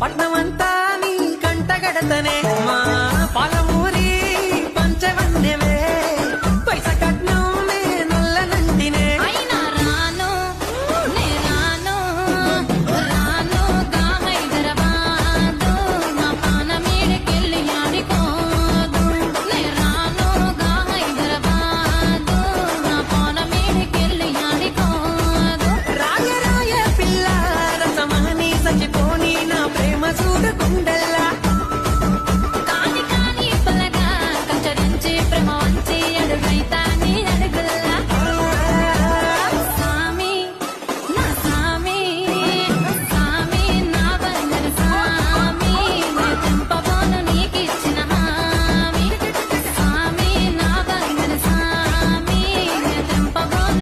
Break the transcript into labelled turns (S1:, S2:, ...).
S1: పట్నమంతా నీ కంటగడతనే
S2: my one